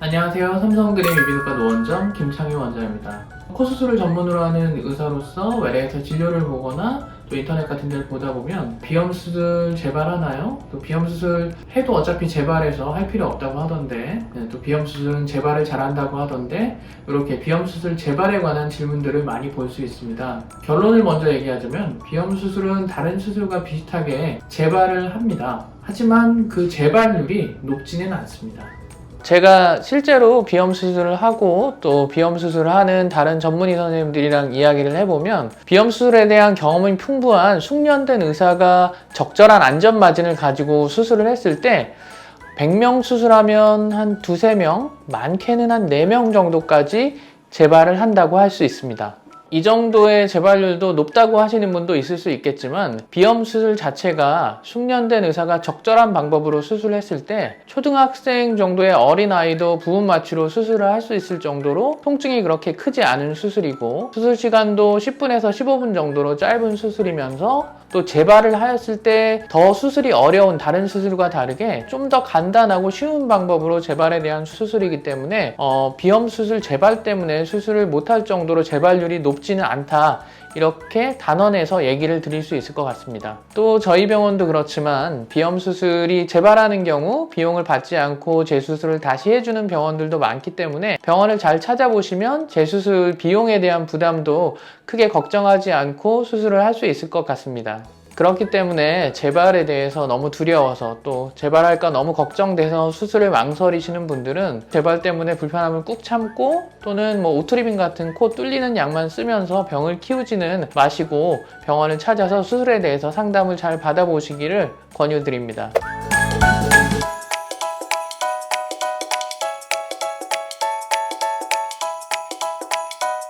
안녕하세요. 삼성그림 유비인후과 노원점 김창희 원장입니다. 코 수술을 전문으로 하는 의사로서 외래에서 진료를 보거나 또 인터넷 같은 데를 보다 보면 비염 수술 재발하나요? 또 비염 수술 해도 어차피 재발해서 할 필요 없다고 하던데 네, 또 비염 수술은 재발을 잘한다고 하던데 이렇게 비염 수술 재발에 관한 질문들을 많이 볼 수 있습니다. 결론을 먼저 얘기하자면 비염 수술은 다른 수술과 비슷하게 재발을 합니다. 하지만 그 재발률이 높지는 않습니다. 제가 실제로 비염 수술을 하고 또 비염 수술을 하는 다른 전문의 선생님들이랑 이야기를 해보면 비염 수술에 대한 경험이 풍부한 숙련된 의사가 적절한 안전 마진을 가지고 수술을 했을 때 100명 수술하면 한 두세 명, 많게는 한 4명 정도까지 재발을 한다고 할 수 있습니다. 이 정도의 재발률도 높다고 하시는 분도 있을 수 있겠지만 비염 수술 자체가 숙련된 의사가 적절한 방법으로 수술했을 때 초등학생 정도의 어린 아이도 부분 마취로 수술을 할 수 있을 정도로 통증이 그렇게 크지 않은 수술이고 수술 시간도 10분에서 15분 정도로 짧은 수술이면서 또 재발을 하였을 때 더 수술이 어려운 다른 수술과 다르게 좀 더 간단하고 쉬운 방법으로 재발에 대한 수술이기 때문에 어, 비염 수술 재발 때문에 수술을 못할 정도로 재발률이 높지는 않다. 이렇게 단언해서 얘기를 드릴 수 있을 것 같습니다. 또 저희 병원도 그렇지만 비염 수술이 재발하는 경우 비용을 받지 않고 재수술을 다시 해주는 병원들도 많기 때문에 병원을 잘 찾아보시면 재수술 비용에 대한 부담도 크게 걱정하지 않고 수술을 할 수 있을 것 같습니다. 그렇기 때문에 재발에 대해서 너무 두려워서 또 재발할까 너무 걱정돼서 수술을 망설이시는 분들은 재발 때문에 불편함을 꾹 참고 또는 뭐 오트리빈 같은 코 뚫리는 약만 쓰면서 병을 키우지는 마시고 병원을 찾아서 수술에 대해서 상담을 잘 받아보시기를 권유드립니다.